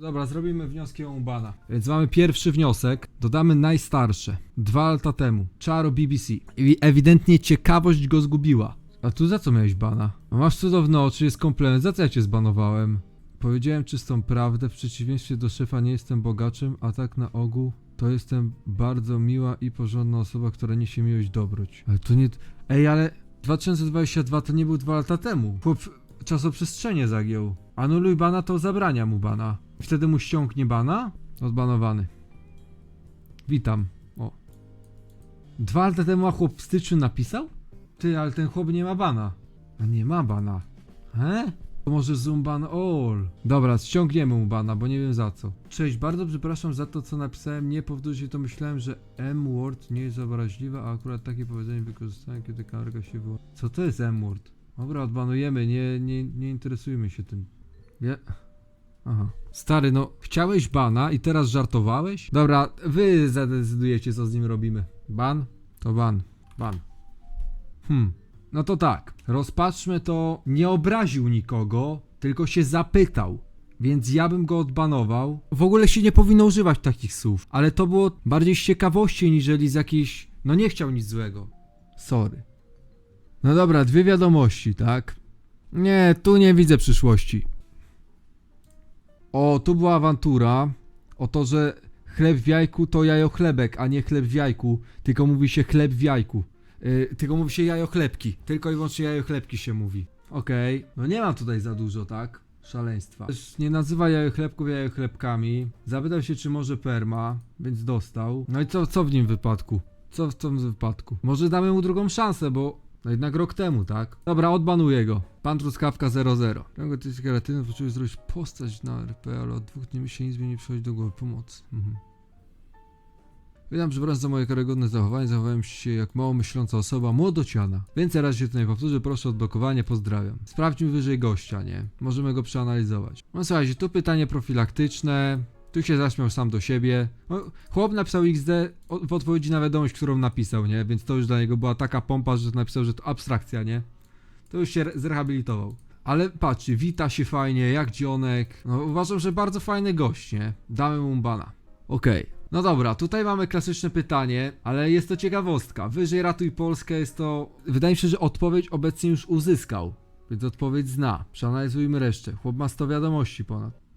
Dobra, zrobimy wnioski o Umbana. Więc mamy pierwszy wniosek. Dodamy najstarsze. Dwa lata temu. Czaro BBC. I ewidentnie ciekawość go zgubiła. A tu za co miałeś bana? A masz cudowne oczy, jest komplement. Za co ja cię zbanowałem? Powiedziałem czystą prawdę, w przeciwieństwie do szefa nie jestem bogaczem, a tak na ogół to jestem bardzo miła i porządna osoba, która niesie miłość dobroć. Ale to nie... Ej, ale 2022 to nie był dwa lata temu. Chłop czasoprzestrzenie zagiął. Anuluj bana, to zabrania mu bana. Wtedy mu ściągnie bana? Odbanowany. Witam. O. Dwa lata temu a chłop w styczniu napisał? Ty, ale ten chłop nie ma bana. A nie ma bana. He? To może zoom ban all. Dobra, ściągniemy mu bana, bo nie wiem za co. Cześć, bardzo przepraszam za to, co napisałem. Nie powtórzę to myślałem, że M-word nie jest obraźliwa, a akurat takie powiedzenie wykorzystałem, kiedy kamerka się wyłączy. Co to jest M-word? Dobra, odbanujemy, nie, nie, nie interesujmy się tym. Nie. Aha. Stary, no, chciałeś bana i teraz żartowałeś? Dobra, wy zadecydujecie, co z nim robimy. Ban? To ban. Ban. Hmm. No to tak. Rozpatrzmy to. Nie obraził nikogo, tylko się zapytał. Więc ja bym go odbanował. W ogóle się nie powinno używać takich słów. Ale to było bardziej z ciekawości, niżeli z jakiejś. No nie chciał nic złego. Sorry. No dobra, dwie wiadomości, tak? Nie, tu nie widzę przyszłości. O, tu była awantura. O to, że chleb w jajku to jajo chlebek, a nie chleb w jajku. Tylko mówi się chleb w jajku. Yy, tylko mówi się jajo chlebki. Tylko i wyłącznie jajo chlebki się mówi. Okej. No nie mam tutaj za dużo, tak? Szaleństwa. Też nie nazywa jajo chlebków jajo chlebkami. Zapytał się, czy może perma, więc dostał. No i co, co w nim wypadku? Co w tym wypadku? Może damy mu drugą szansę, bo no jednak rok temu, tak? Dobra, odbanuję go. Pan Truskawka 00. Tego ty kreatywny potrzebuje zrobić postać na RP, ale od dwóch dni mi się nic nie przychodzi do głowy. Pomoc. Mhm. Witam, przepraszam za moje karygodne zachowanie. Zachowałem się jak mało myśląca osoba, młodociana. Więcej razy się nie powtórzę, proszę o odblokowanie, pozdrawiam. Sprawdźmy wyżej gościa, nie? Możemy go przeanalizować. No słuchajcie, tu pytanie profilaktyczne. Tu się zaśmiał sam do siebie. No, chłop napisał XD w odpowiedzi na wiadomość, którą napisał, nie? Więc to już dla niego była taka pompa, że napisał, że to abstrakcja, nie? To już się re- zrehabilitował. Ale patrzcie, wita się fajnie, jak dzionek. No uważam, że bardzo fajny gość, nie? Damy mu bana. Okej. No dobra, tutaj mamy klasyczne pytanie, ale jest to ciekawostka. Wyżej ratuj Polskę jest to... Wydaje mi się, że odpowiedź obecnie już uzyskał. Więc odpowiedź zna. Przeanalizujmy resztę. Chłop ma 100 wiadomości ponad.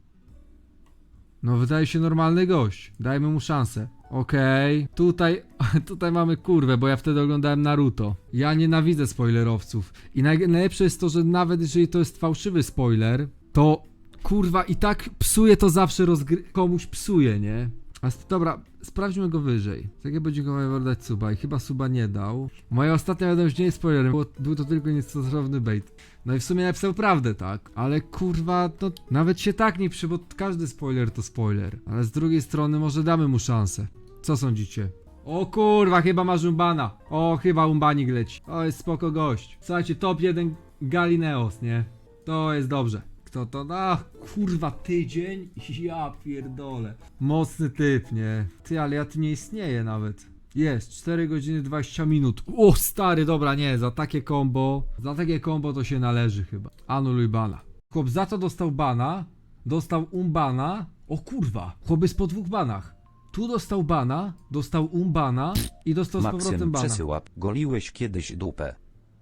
No wydaje się normalny gość. Dajmy mu szansę. Okej. Tutaj, tutaj mamy kurwę, bo ja wtedy oglądałem Naruto. Ja nienawidzę spoilerowców. I naj, najlepsze jest to, że nawet jeżeli to jest fałszywy spoiler, to kurwa i tak psuje to zawsze rozgry... komuś psuje, nie? A s- dobra, sprawdźmy go wyżej. Takie podziękowanie dać suba i chyba suba nie dał. Moja ostatnia wiadomość nie jest spoilerem, bo był to tylko niestosowny bait. No i w sumie napisał prawdę, tak? Ale kurwa, to nawet się tak nie przy, bo każdy spoiler to spoiler. Ale z drugiej strony może damy mu szansę. Co sądzicie? O kurwa, chyba masz umbana. O, chyba umbanik leci. O, jest spoko gość. Słuchajcie, top 1 Galineos, nie? To jest dobrze. Kto to? A, kurwa, tydzień? Ja pierdolę. Mocny typ, nie? Ty, ale ja tu nie istnieję nawet. Jest, 4 godziny 20 minut. O, stary, dobra, nie, za takie combo, za takie combo to się należy chyba. Anuluj bana. Chłop za to dostał bana, dostał umbana. O kurwa, chłop jest po dwóch banach. Tu dostał bana, dostał umbana i dostał z powrotem Maksym bana. przesyła, goliłeś kiedyś dupę.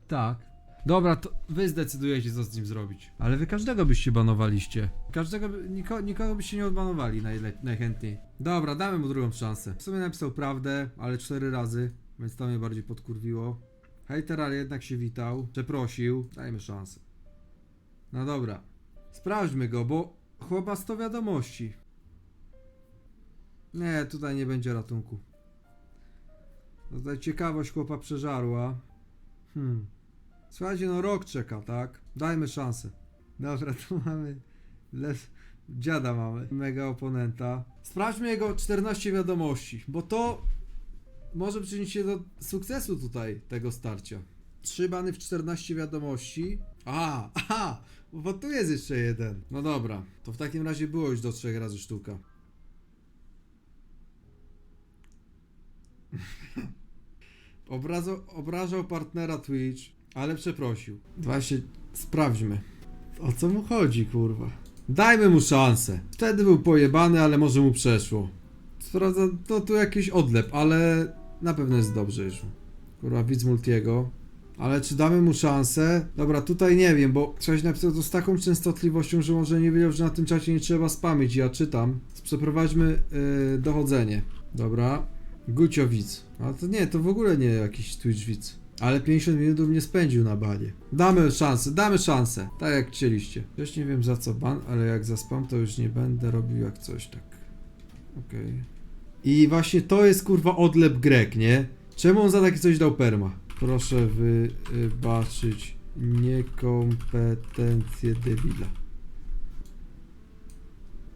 Tak. Dobra, to wy zdecydujecie, co z nim zrobić. Ale wy każdego byście banowaliście. Każdego, by, niko, nikogo byście nie odbanowali najle, najchętniej. Dobra, damy mu drugą szansę. W sumie napisał prawdę, ale cztery razy, więc to mnie bardziej podkurwiło. Hejter, ale jednak się witał, przeprosił. Dajmy szansę. No dobra. Sprawdźmy go, bo chłopa 100 wiadomości. Nie, tutaj nie będzie ratunku. Tutaj ciekawość chłopa przeżarła. Hmm. Słuchajcie, no rok czeka, tak? Dajmy szansę. Dobra, tu mamy. Les... Dziada mamy. Mega oponenta. Sprawdźmy jego 14 wiadomości, bo to może przyczynić się do sukcesu tutaj tego starcia. Trzy bany w 14 wiadomości. A, aha, bo tu jest jeszcze jeden. No dobra, to w takim razie było już do trzech razy sztuka. Obrazo, obrażał partnera Twitch, ale przeprosił. Właśnie sprawdźmy. O co mu chodzi, kurwa? Dajmy mu szansę. Wtedy był pojebany, ale może mu przeszło. Sprawdza, no tu jakiś odlep, ale na pewno jest dobrze już. Kurwa, widz Multiego. Ale czy damy mu szansę? Dobra, tutaj nie wiem, bo ktoś napisał to z taką częstotliwością, że może nie wiedział, że na tym czacie nie trzeba spamić. Ja czytam. Przeprowadźmy yy, dochodzenie. Dobra. Gucio widz. A to nie, to w ogóle nie jakiś Twitch widz. Ale 50 minut nie spędził na banie. Damy szansę, damy szansę. Tak jak chcieliście. Też nie wiem za co ban, ale jak za spam to już nie będę robił jak coś tak. Okej. I właśnie to jest kurwa odlep Grek, nie? Czemu on za takie coś dał perma? Proszę wybaczyć niekompetencje debila.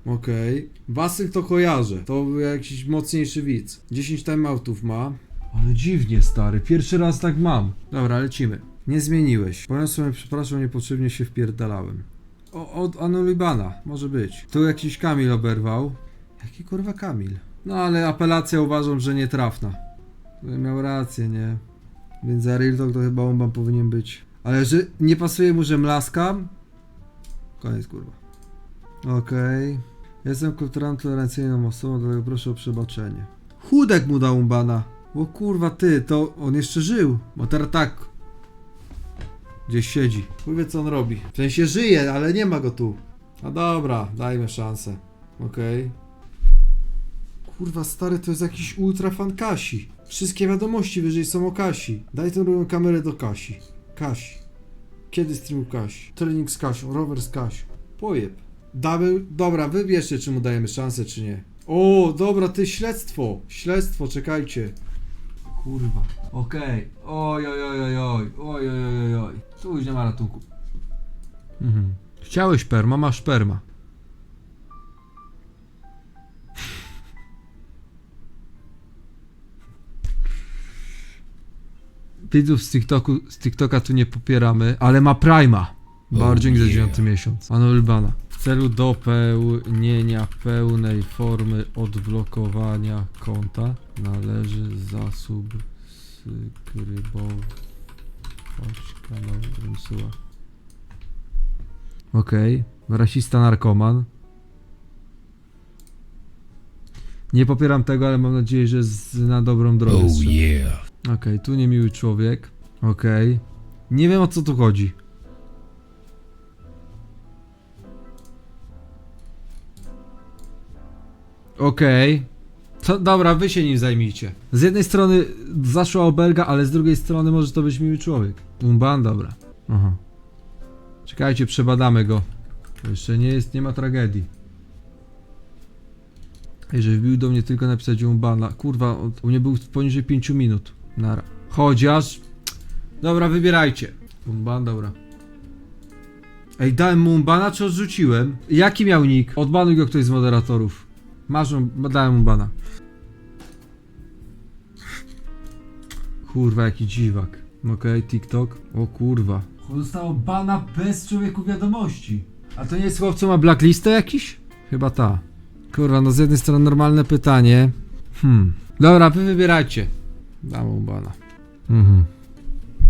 Okej. Wasyl to kojarzę. To jakiś mocniejszy widz. 10 timeoutów ma. Ale dziwnie, stary. Pierwszy raz tak mam. Dobra, lecimy. Nie zmieniłeś. Poniosłem, przepraszam, niepotrzebnie się wpierdalałem. O, od Anulibana. Może być. Tu jakiś Kamil oberwał. Jaki kurwa Kamil? No ale apelacja uważam, że nietrafna. Miał rację, nie? Więc za Real Talk to chyba on powinien być. Ale że nie pasuje mu, że mlaskam? Koniec kurwa. Okej. Jestem kulturalną tolerancyjną osobą, dlatego proszę o przebaczenie. Chudek mu dał bana. O kurwa ty, to on jeszcze żył. Bo teraz tak. Gdzieś siedzi. Wie co on robi. W sensie żyje, ale nie ma go tu. No dobra, dajmy szansę. Okej. Kurwa stary, to jest jakiś ultra fan Kasi. Wszystkie wiadomości wyżej są o Kasi. Daj tę drugą kamerę do Kasi. Kasi. Kiedy stream u Kasi? Trening z Kasią, rower z Kasią. Pojeb. Damy, dobra, wybierzcie, czy mu dajemy szansę, czy nie. O, dobra, ty śledztwo. Śledztwo, czekajcie. Kurwa. Okej. Oj, oj, oj, oj, oj. Oj, oj, oj, oj, oj. Tu już nie ma ratunku. Mhm. Chciałeś perma, masz perma. Widzów z TikToku, z TikToka tu nie popieramy, ale ma Prima. Bardzo dzięki za dziewiąty miesiąc. Anulbana. W celu dopełnienia pełnej formy odblokowania konta należy zasubskrybować kanał Rymsuła. Okej. Rasista narkoman. Nie popieram tego, ale mam nadzieję, że z, na dobrą drogę. Oh yeah. Okej, tu niemiły człowiek. Okej. Nie wiem o co tu chodzi. Okej. To dobra, wy się nim zajmijcie. Z jednej strony zaszła obelga, ale z drugiej strony może to być miły człowiek. Umban, dobra. Aha. Czekajcie, przebadamy go. Jeszcze nie jest, nie ma tragedii. Jeżeli wbił do mnie tylko napisać Umbana. Kurwa, u mnie był poniżej 5 minut. Nara. Chociaż. Dobra, wybierajcie. Umban, dobra. Ej, dałem mu Umbana czy odrzuciłem? Jaki miał nick? Odbanuj go ktoś z moderatorów. Masz, um- dałem Umbana. Kurwa, jaki dziwak. Okej, TikTok. O kurwa. Zostało bana bez człowieku wiadomości. A to nie jest chłop, co ma blacklistę jakiś? Chyba ta. Kurwa, no z jednej strony normalne pytanie. Hmm. Dobra, wy wybierajcie. Dam mu bana. Mhm.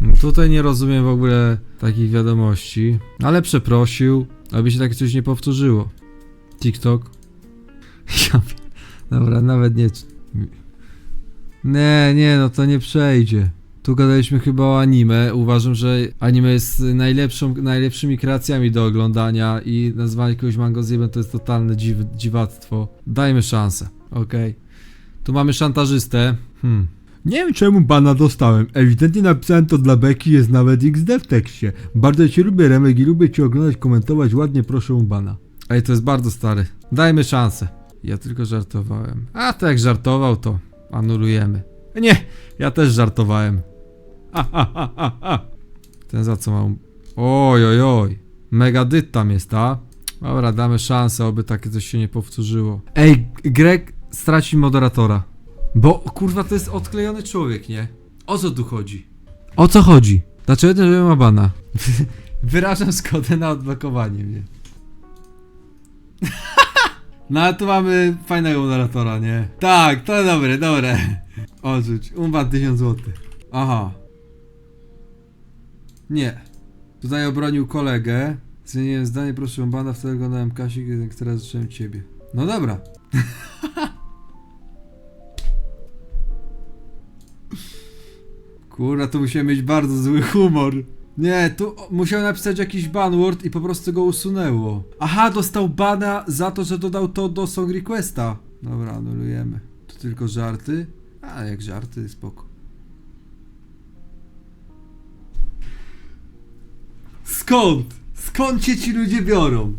No Tutaj nie rozumiem w ogóle takich wiadomości, ale przeprosił, aby się takie coś nie powtórzyło. TikTok. Pi- Dobra, nawet nie. Nie, nie, no to nie przejdzie. Tu gadaliśmy chyba o anime. Uważam, że anime jest najlepszą, najlepszymi kreacjami do oglądania i nazwanie kogoś mango zjebem to jest totalne dziw, dziwactwo. Dajmy szansę, okej. Tu mamy szantażystę. Hmm. Nie wiem czemu bana dostałem. Ewidentnie napisałem to dla Beki, jest nawet XD w tekście. Bardzo cię lubię Remek i lubię cię oglądać, komentować ładnie, proszę o bana. Ej, to jest bardzo stary. Dajmy szansę. Ja tylko żartowałem. A to jak żartował, to anulujemy. Nie, ja też żartowałem. Ha. Ten za co mam. Oj, oj, oj. Mega dyt tam jest, a? Dobra, damy szansę, aby takie coś się nie powtórzyło. Ej, Greg straci moderatora. Bo kurwa to jest odklejony człowiek, nie? O co tu chodzi? O co chodzi? Dlaczego ten ma bana? Wyrażam zgodę na odblokowanie mnie. No a tu mamy fajnego moderatora, nie? Tak, to dobre, dobre. Odrzuć, umban 1000 zł. Aha. Nie. Tutaj obronił kolegę. Zmieniłem zdanie, proszę o bana, wtedy oglądałem Kasik, jednak teraz zacząłem ciebie. No dobra. Kurwa, to musiał mieć bardzo zły humor. Nie, tu musiał napisać jakiś banword i po prostu go usunęło. Aha, dostał bana za to, że dodał to do song requesta. Dobra, anulujemy. To tylko żarty? A, jak żarty, spoko. Skąd? Skąd cię ci ludzie biorą?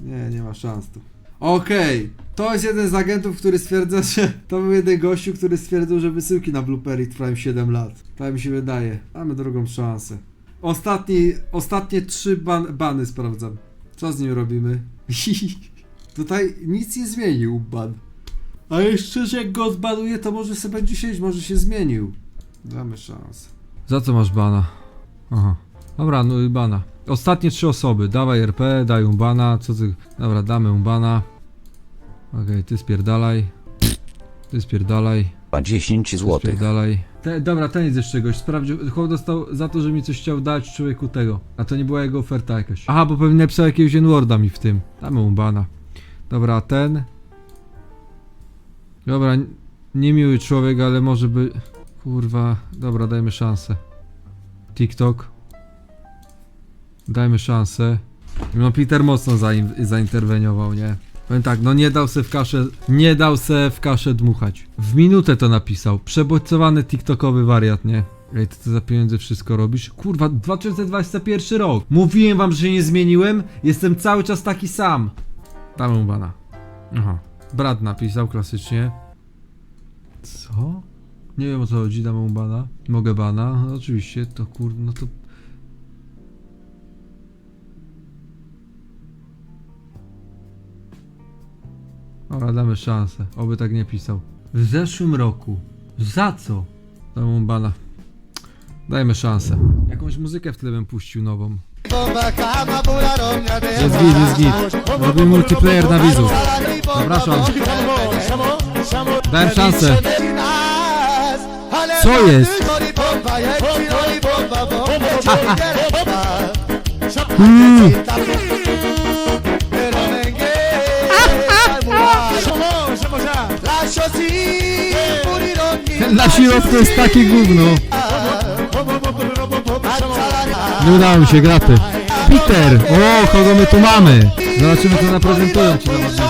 Nie, nie ma szans tu. Okej, to jest jeden z agentów, który stwierdza, że to był jeden gościu, który stwierdził, że wysyłki na Blueberry trwają 7 lat. Tak mi się wydaje. Mamy drugą szansę. Ostatni, ostatnie trzy ban, bany sprawdzam. Co z nim robimy? Tutaj nic nie zmienił ban. A jeszcze, że jak go odbanuje, to może sobie będzie siedzieć, może się zmienił. Damy szansę. Za co masz bana? Aha. Dobra, no i bana. Ostatnie trzy osoby. Dawaj RP, daj mu bana. Co ty? Dobra, damy mu bana. Okej, ty spierdalaj. Ty spierdalaj. A 10 Ty złotych. spierdalaj. Te, dobra, ten jest jeszcze gość. Sprawdził. Chłop dostał za to, że mi coś chciał dać człowieku tego. A to nie była jego oferta jakaś. Aha, bo pewnie napisał jakiegoś N-worda mi w tym. Damy mu bana. Dobra, ten. Dobra, n- niemiły człowiek, ale może by... Kurwa, dobra, dajmy szansę. TikTok. Dajmy szansę. No Peter mocno zain zainterweniował, nie? Powiem tak, no nie dał se w kaszę, nie dał se w kaszę dmuchać. W minutę to napisał. Przebodźcowany TikTokowy wariat, nie? Ej, ty to za pieniądze wszystko robisz? Kurwa, 2021 rok. Mówiłem wam, że się nie zmieniłem. Jestem cały czas taki sam. Damy mu bana. Aha. Brat napisał klasycznie. Co? Nie wiem o co chodzi, damy mu bana. Mogę bana? No, oczywiście, to kur... no to... Dobra, damy szansę. Oby tak nie pisał. W zeszłym roku. Za co? Damy mu bana. Dajmy szansę. Jakąś muzykę w tle bym puścił nową. Jest git, jest git. Robimy multiplayer na widzów. Zapraszam. Dałem szansę. Co jest? Mm. Ten na środku jest takie gówno. Nie udało mi się, graty. Peter! O, kogo my tu mamy? Zobaczymy, co zaprezentują ci zawodnicy.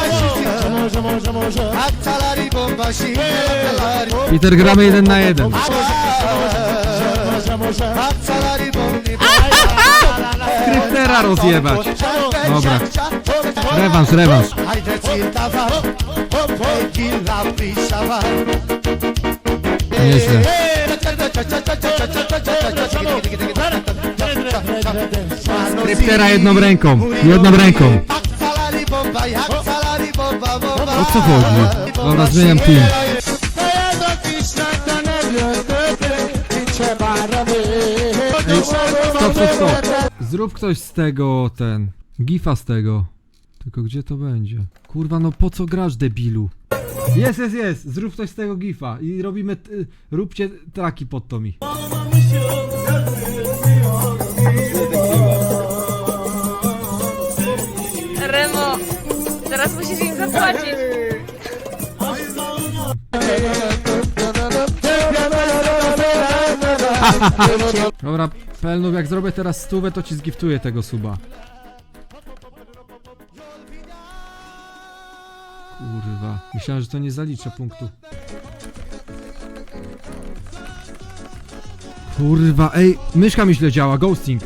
Peter, gramy jeden na jeden. Kryptera rozjebać. Dobra. Rewanż, rewanż. Nieźle. Kryptera jedną ręką. Jedną ręką. O co chodzi? Dobra, zmieniam team. Ej, stop, stop, stop. Zrób ktoś z tego ten. Gifa z tego. Tylko gdzie to będzie? Kurwa, no po co grasz, debilu? Jest, jest, jest! Zrób ktoś z tego gifa i robimy. t- róbcie traki pod to mi. Remo, teraz musisz im zapłacić. Dobra, Pelnów, jak zrobię teraz stówę, to ci zgiftuję tego suba. Kurwa, myślałem, że to nie zaliczę punktu. Kurwa, ej, myszka mi źle działa, ghosting.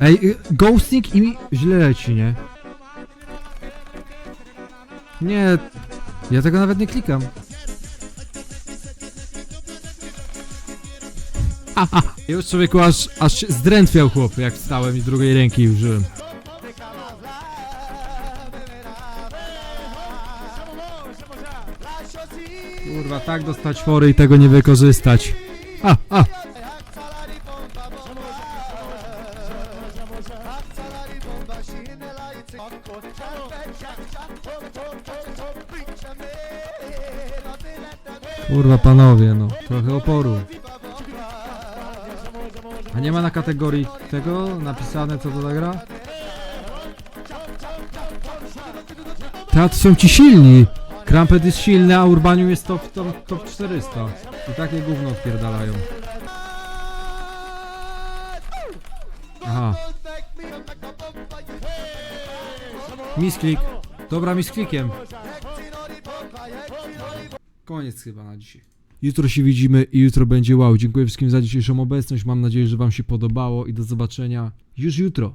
Ej, y, ghosting i mi źle leci, nie? Nie, ja tego nawet nie klikam. Już człowieku aż, aż zdrętwiał chłop, jak wstałem i drugiej ręki użyłem. Kurwa, tak dostać fory i tego nie wykorzystać. A, a. Kurwa panowie, no. Trochę oporu. A nie ma na kategorii tego napisane co to za gra? Teatr są ci silni. Krampet jest silny, a Urbanium jest top, top, top 400. I takie gówno odpierdalają. Aha. Misklik. Dobra, misklikiem. Koniec chyba na dzisiaj. Jutro się widzimy i jutro będzie wow. Dziękuję wszystkim za dzisiejszą obecność. Mam nadzieję, że Wam się podobało i do zobaczenia już jutro.